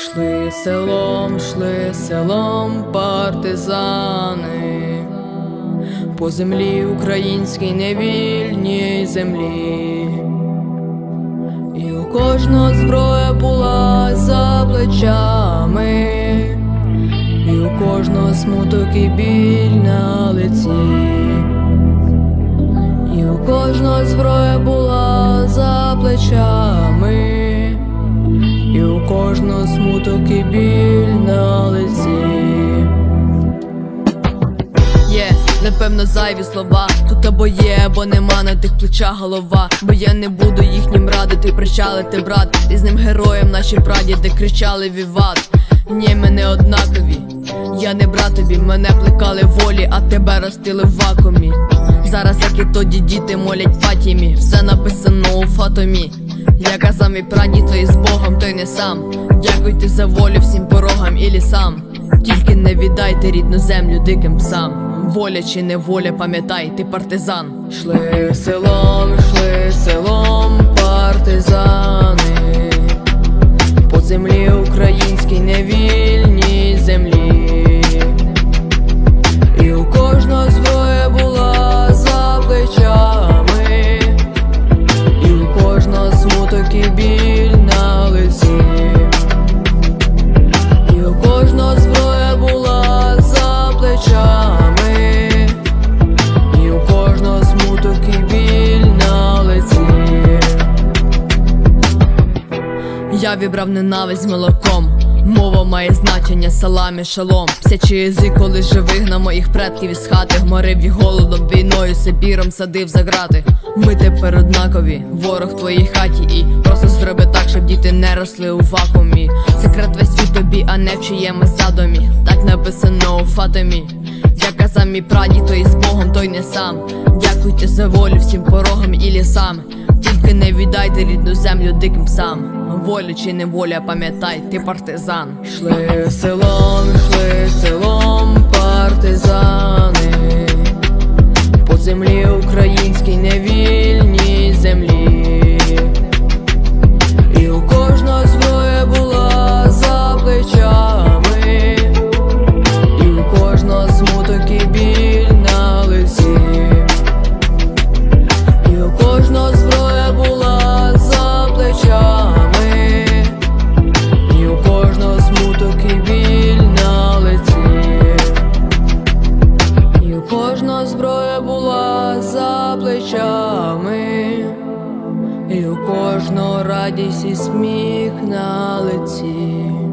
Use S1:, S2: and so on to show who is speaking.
S1: Шли селом, шли селом партизани, по землі українській невільній землі, і у кожного зброя була за плечами, і у кожного смуток і біль на лиці, і у кожного зброя була за плечами. І у кожного смуток і біль на лиці. Є, напевно, зайві слова. Тут або є, або нема на тих плечах голова. Бо я не буду їхнім радити, прощали ти, брат. Різним героям наші прадіди кричали віват. Ні, ми не однакові. Я не брат тобі, мене плекали волі, а тебе ростили в вакуумі. Зараз, як і тоді діти молять Фатімі, все написано у фатомі. Я казав мій прадід, і з Богом, той не сам. Дякуйте за волю всім порогам і лісам. Тільки не віддайте рідну землю диким псам. Воля чи неволя, пам'ятай, ти партизан. Шли селом, шли селом, Я вібрав ненависть молоком. Мова має значення, саламі, шалом. Псячий язик, коли живих на моїх предків із хати Гморив їх голодом, війною, Сибіром садив за грати. Ми тепер однакові, ворог в твоїй хаті, і просто зроби так, щоб діти не росли у вакуумі. Секрет весь у тобі, а не в чиємусь задумі. Так написано у фатомі. Я казав мій прадід, той з Богом, той не сам. Дякуйте за волю всім порогам і. Тільки не віддайте рідну землю диким псам. Воля чи неволя, пам'ятай, ти партизан. Шли селом, шли селом, партизани, зброя була за плечами, і у кожного радість і сміх на лиці.